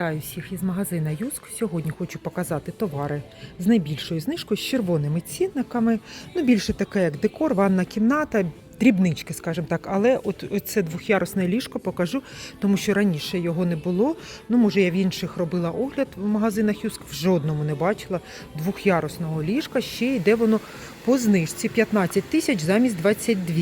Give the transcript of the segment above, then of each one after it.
Вітаю всіх із магазина Юск. Сьогодні хочу показати товари з найбільшою знижкою з червоними цінниками. Ну, більше таке, як декор, ванна кімната, дрібнички, скажімо так. Але от, це двох'ярусне ліжко покажу, тому що раніше його не було. Ну, може, я в інших робила огляд в магазинах Юск, в жодному не бачила двох'ярусного ліжка. Ще йде воно по знижці 15 тисяч замість 22.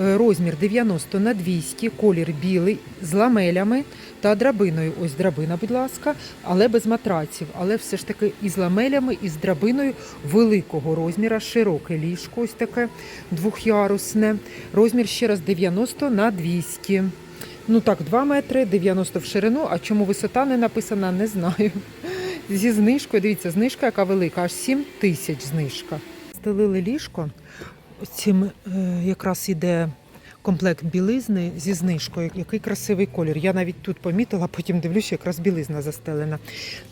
Е, Розмір 90 на 200, колір білий з ламелями та драбиною. Ось драбина, будь ласка, але без матраців. Але все ж таки із ламелями, і з драбиною великого розміра, широке ліжко, ось таке двох'ярусне. Розмір ще раз 90 на 200. Ну так, 2 метри, 90 в ширину. А чому висота не написана, не знаю. Зі знижкою, дивіться, знижка, яка велика, аж 7 тисяч знижка. Стелили ліжко. Цим е, якраз іде комплект білизни зі знижкою. Який красивий колір. Я навіть тут помітила, потім дивлюся, якраз білизна застелена.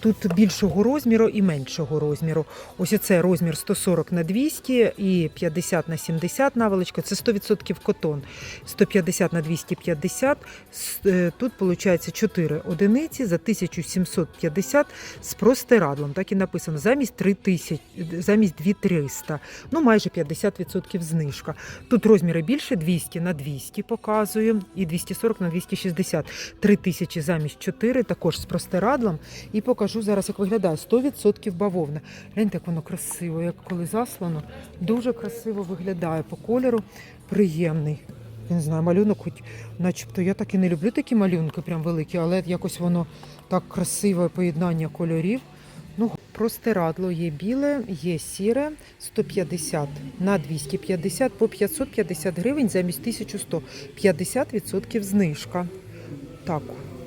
Тут більшого розміру і меншого розміру. Ось це розмір 140 на 200 і 50 на 70 наволочка. Це 100% котон. 150 на 250. Е, Тут виходить 4 одиниці за 1750 з простирадлом. Так і написано. Замість 3000, замість 2300. Ну, майже 50% знижка. Тут розміри більше 200 на 200 показую і 240 на 260. 3000 замість 4, також з простирадлом. І покажу зараз, як виглядає. 100% бавовна. Гляньте, як воно красиво, як коли заслано. Дуже красиво виглядає по кольору. Приємний. Я не знаю, малюнок, хоч начебто я так і не люблю такі малюнки, прям великі, але якось воно так красиве поєднання кольорів. Простирадло є біле, є сіре, 150 на 250 по 550 гривень замість 1100. 50% знижка. Так,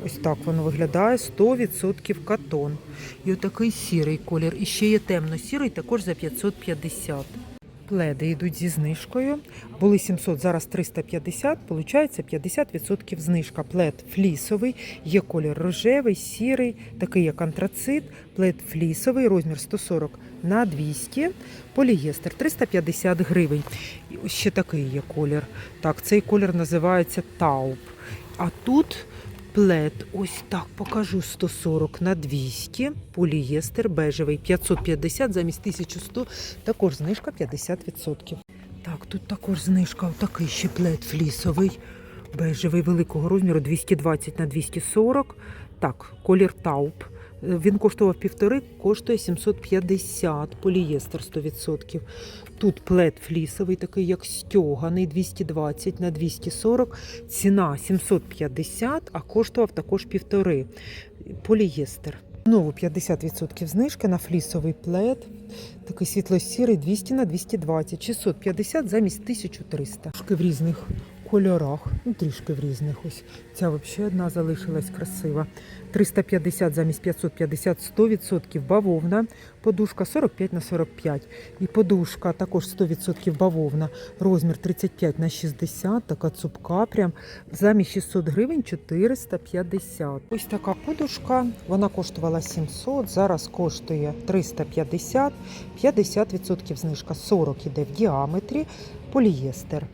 ось так воно виглядає. 100% катон. І отакий сірий колір. І ще є темно-сірий, також за 550. Пледи йдуть зі знижкою. Були 700, зараз 350, получається 50% знижка. Плед флісовий, є колір рожевий, сірий, такий як антрацит. Плед флісовий, розмір 140 на 200, полієстер 350 гривень. Ще такий є колір. Так, цей колір називається тауп. А тут плед, ось так покажу. 140 на 200, полієстер бежевий. 550 замість 1100, також знижка 50%. Так, тут також знижка, отакий ще плед флісовий, бежевий великого розміру. 220 на 240. Так, колір тауп. Е, Він коштував півтори, коштує 750, полієстер 100%. Тут плед флісовий, такий як стьоганий, 220 на 240. Ціна 750, а коштував також півтори. Полієстер. Знову 50% знижки на флісовий плед. Такий світло-сірий 200 на 220, 650 замість 1300. Трішки в різних кольорах, ну трішки в різних. Ось ця взагалі одна залишилась красива. 350 замість 550, 100% бавовна. Подушка 45 на 45. І подушка також 100% бавовна. Розмір 35 на 60, така цупка прям. Замість 600 гривень 450. Ось така подушка, вона коштувала 700, зараз коштує 350, 50% знижка, 40 іде в діаметрі, полієстер.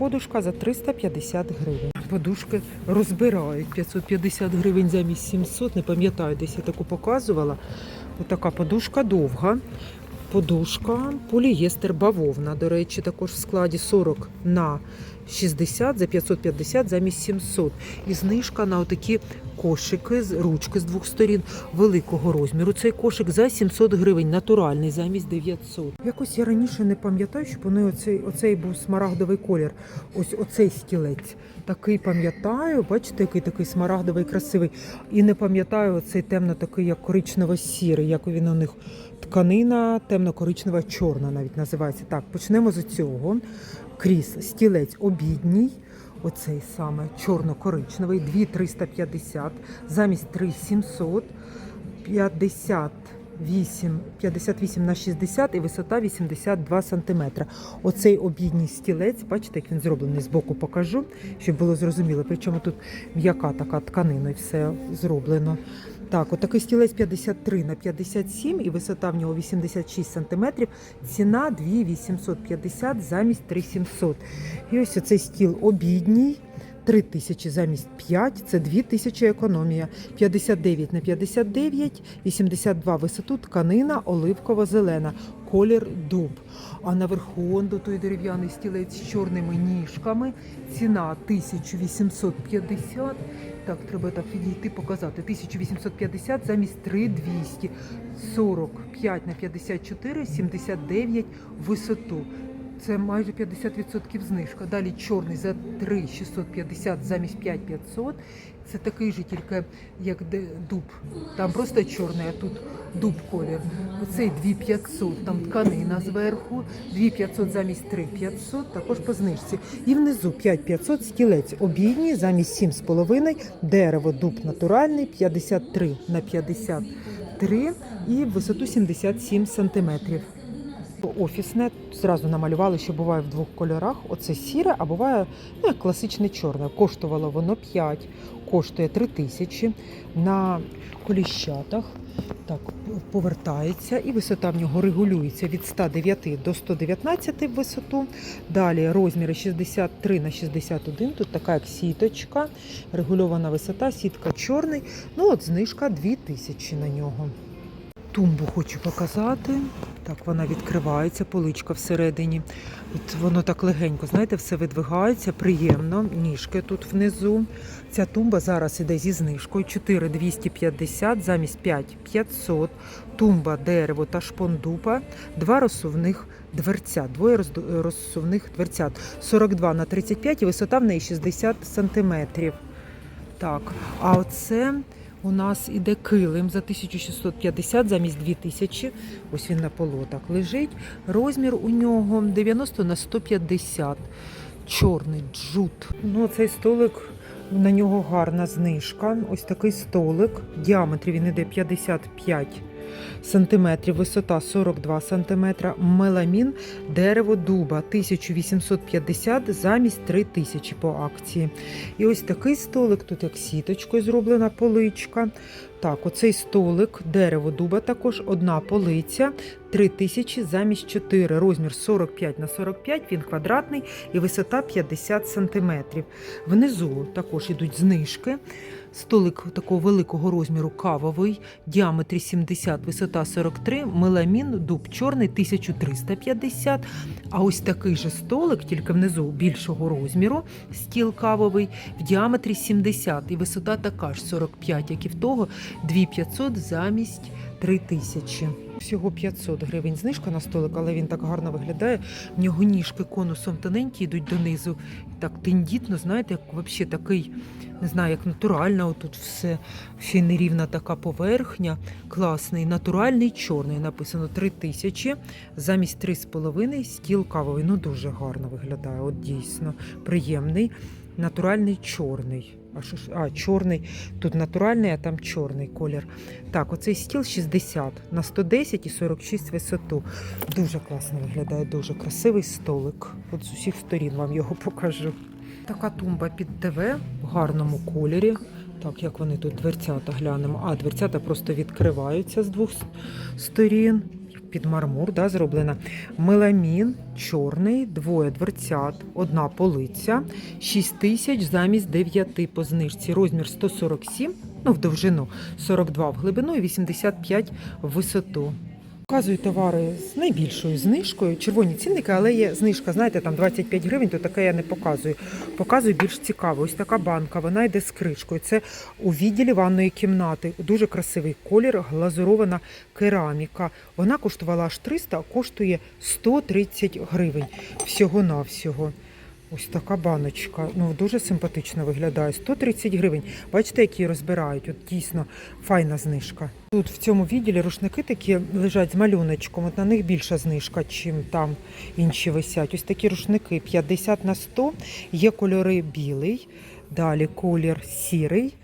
Подушка за 350 гривень. Подушки розбирають 550 гривень замість 700. Не пам'ятаю, десь я таку показувала. Отака подушка довга. Подушка, полієстер, бавовна. До речі, також в складі 40 на 60 за 550 замість 700. І знижка на отакі кошики з ручки з двох сторін великого розміру. Цей кошик за 700 гривень, натуральний замість 900. Якось я раніше не пам'ятаю, щоб вони оцей, оцей був смарагдовий колір. Ось оцей стілець. Такий пам'ятаю, бачите, який такий смарагдовий, красивий. І не пам'ятаю оцей темно такий, як коричнево-сірий, як він у них тканина, темно-коричнева, чорна навіть називається. Так, почнемо з цього. Кріс, стілець обідній. Оцей саме чорно-коричневий, 2,350, замість 3,700, 58, 58 на 60 і висота 82 см. Оцей обідній стілець, бачите, як він зроблений з боку покажу, щоб було зрозуміло. Причому тут м'яка така тканина і все зроблено. Так, отакий стілець 53 на 57 і висота в нього 86 см. Ціна 2850 замість 3700. І ось оцей стіл обідній. 3 тисячі замість 5, це 2 тисячі економія. 59 на 59, 82 висоту, тканина оливково-зелена, колір дуб. А наверху он до той дерев'яний стілець з чорними ніжками. Ціна 1850. Так, треба так підійти, показати. 1850 замість 3200. 45 на 54, 79 висоту. Це майже 50% знижка. Далі чорний за 3650 замість 5500. Це такий же, тільки як дуб. Там просто чорний, а тут дуб колір. Оцей 2500, там тканина зверху, 2500 замість 3500, також по знижці. І внизу 5500 стілець обійні замість 7,5, дерево дуб натуральний, 53 на 53 і висоту 77 сантиметрів. Офісне зразу намалювали, що буває в двох кольорах. Оце сіре, а буває ну, як класичне чорне. Коштувало воно 5, коштує 3 тисячі на коліщатах. Так, повертається і висота в нього регулюється від 109 до 119 в висоту. Далі розміри 63 на 61. Тут така як сіточка, регульована висота, сітка чорний. Ну от знижка 2000 на нього. Тумбу хочу показати. Так, вона відкривається, поличка всередині. От воно так легенько, знаєте, все видвигається, приємно. Ніжки тут внизу. Ця тумба зараз іде зі знижкою 4250 замість 5500. Тумба, дерево та шпондупа. Два розсувних дверця, двоє розсувних дверцят. 42 на 35 і висота в неї 60 сантиметрів. Так, а оце у нас іде килим за 1650 замість 2000. Ось він на полотах лежить. Розмір у нього 90 на 150. Чорний джут. Ну, цей столик, на нього гарна знижка. Ось такий столик. Діаметр він іде 55 сантиметрів, висота 42 сантиметра. Меламін, дерево дуба 1850 замість 3000 по акції. І ось такий столик, тут як сіточкою зроблена поличка. Так, оцей столик, дерево дуба також, одна полиця, 3000 замість 4, розмір 45 на 45, він квадратний і висота 50 сантиметрів. Внизу також ідуть знижки. Столик такого великого розміру кавовий, діаметрі 70, висота 43, меламін, дуб чорний 1350. А ось такий же столик, тільки внизу більшого розміру, стіл кавовий, в діаметрі 70 і висота така ж 45, як і в того, 2500 замість 3000. Всього 500 гривень знижка на столик, але він так гарно виглядає. В нього ніжки конусом тоненькі йдуть донизу. Так тендітно, знаєте, як взагалі такий, не знаю, як натурально, отут все ще нерівна така поверхня. Класний, натуральний чорний. Написано 3000, замість 3,5 стіл кавовий. Ну дуже гарно виглядає. От дійсно приємний. Натуральний чорний. А що ж? А, чорний. Тут натуральний, а там чорний колір. Так, оцей стіл 60 на 110 і 46 висоту. Дуже класно виглядає, дуже красивий столик. От з усіх сторін вам його покажу. Така тумба під ТВ в гарному кольорі. Так, як вони тут дверцята глянемо. А, дверцята просто відкриваються з двох сторін. Під мармур да, зроблена. Меламін чорний, двоє дверцят, одна полиця, 6 тисяч замість 9 по знижці. Розмір 147, ну в довжину, 42 в глибину і 85 в висоту. Показую товари з найбільшою знижкою. Червоні цінники, але є знижка, знаєте, там 25 гривень, то таке я не показую. Показую більш цікаво. Ось така банка, вона йде з кришкою. Це у відділі ванної кімнати. Дуже красивий колір, глазурована кераміка. Вона коштувала аж 300, а коштує 130 гривень. Всього-навсього. Ось така баночка. Ну, дуже симпатично виглядає. 130 гривень. Бачите, які розбирають. От дійсно файна знижка. Тут в цьому відділі рушники такі лежать з малюночком. От на них більша знижка, чим там інші висять. Ось такі рушники 50 на 100. Є кольори білий, далі колір сірий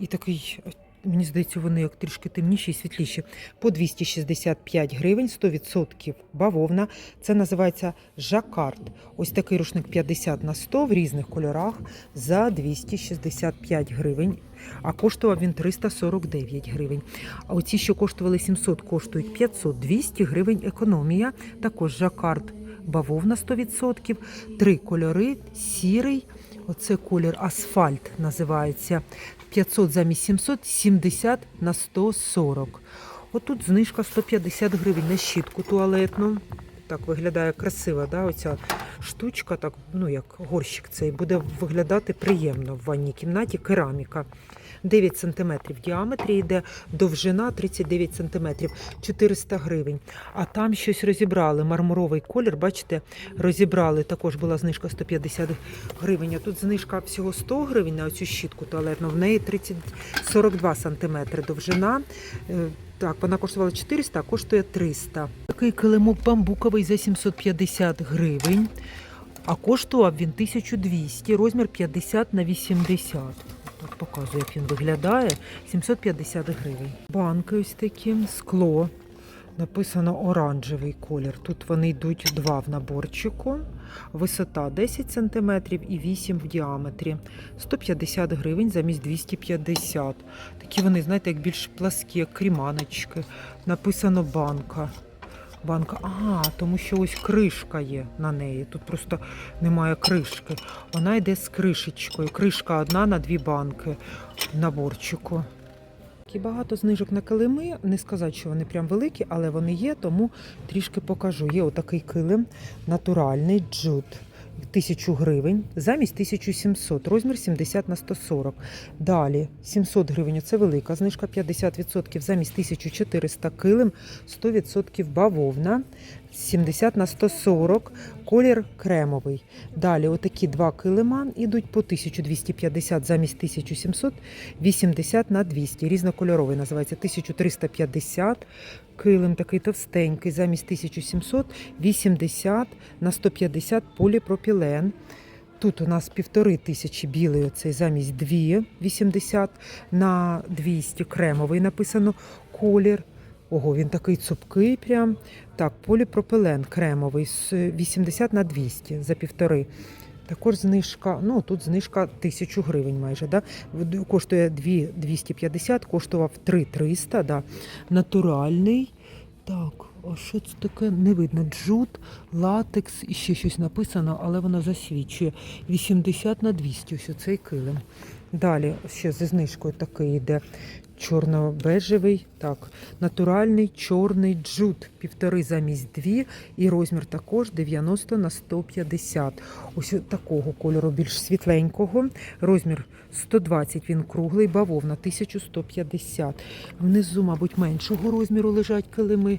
і такий. Мені здається, вони як трішки темніші і світліші. По 265 гривень, 100% бавовна. Це називається жакард. Ось такий рушник 50 на 100 в різних кольорах за 265 гривень. А коштував він 349 гривень. А оці, що коштували 700, коштують 500, 200 гривень економія. Також жакард бавовна 100%. Три кольори: сірий, Оце колір асфальт називається. 500 замість 700, 70 на 140. Отут знижка 150 гривень на щітку туалетну. Так виглядає красиво, да? оця штучка, так, ну як горщик цей, буде виглядати приємно в ванній кімнаті. Кераміка. 9 см в діаметрі йде, довжина 39 см, 400 гривень. А там щось розібрали. Мармуровий колір, бачите, розібрали. Також була знижка 150 гривень. А тут знижка всього 100 гривень на оцю щітку туалетну. В неї 30, 42 см довжина. Е, Так, вона коштувала 400, а коштує 300. Такий килимок бамбуковий за 750 гривень, а коштував він 1200, розмір 50 на 80. Так показую, як він виглядає. 750 гривень. Банки ось такі, скло. Написано оранжевий колір. Тут вони йдуть два в наборчику. Висота 10 см і 8 в діаметрі. 150 гривень замість 250. Такі вони, знаєте, як більш пласкі, як кріманочки. Написано банка. Банка, А, тому що ось кришка є на неї. Тут просто немає кришки. Вона йде з кришечкою. Кришка одна на дві банки в наборчику. І багато знижок на килими. Не сказати, що вони прям великі, але вони є, тому трішки покажу. Є отакий килим натуральний джут. 1000 гривень замість 1700, розмір 70 на 140. Далі 700 гривень це велика знижка 50% замість 1400 килим, 100% бавовна, 70 на 140, колір кремовий. Далі отакі два килима ідуть по 1250 замість 1700, 80 на 200. Різнокольоровий називається 1350. Килим такий товстенький, замість 1700, 80 на 150 поліпропілен. Тут у нас півтори тисячі білий оцей замість 2, 80 на 200 кремовий написано колір. Ого, він такий цупкий прям. Так, поліпропилен кремовий з 80 на 200 за півтори. Також знижка, ну тут знижка 1000 гривень майже. Да? Коштує 2 250, коштував 3 300, да. натуральний. Так, а що це таке? Не видно. Джут, латекс і ще щось написано, але воно засвічує. 80 на 200, ось оцей килим. Далі ще зі знижкою такий йде чорно-бежевий, так, натуральний чорний джут, півтори замість дві, і розмір також 90 на 150. Ось такого кольору, більш світленького. Розмір 120, він круглий, бавовна 1150. Внизу, мабуть, меншого розміру лежать килими.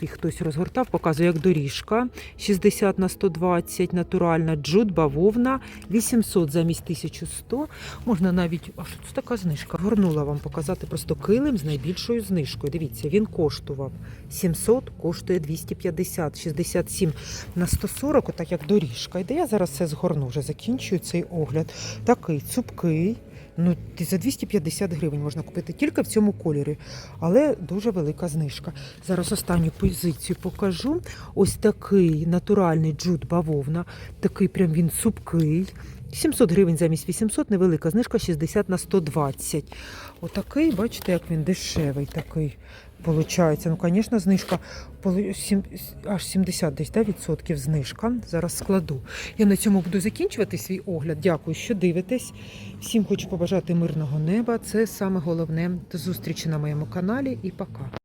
Їх хтось розгортав, показує як доріжка. 60 на 120, натуральна джут, бавовна, 800 замість 1100. Можна навіть, а що це така знижка? Горнула вам показати просто килим з найбільшою знижкою. Дивіться, він коштував 700, коштує 250, 67 на 140, отак як доріжка. Іде я зараз все згорну, вже закінчую цей огляд. Такий цупкий. Ну, за 250 гривень можна купити тільки в цьому кольорі, але дуже велика знижка. Зараз останню позицію покажу. Ось такий натуральний джут бавовна, такий прям він супкий. 700 гривень замість 800, невелика знижка 60 на 120. Отакий, бачите, як він дешевий такий. Получається, ну, звісно, знижка аж 70 десь да, відсотків знижка. Зараз складу. Я на цьому буду закінчувати свій огляд. Дякую, що дивитесь. Всім хочу побажати мирного неба. Це саме головне. До зустрічі на моєму каналі і пока.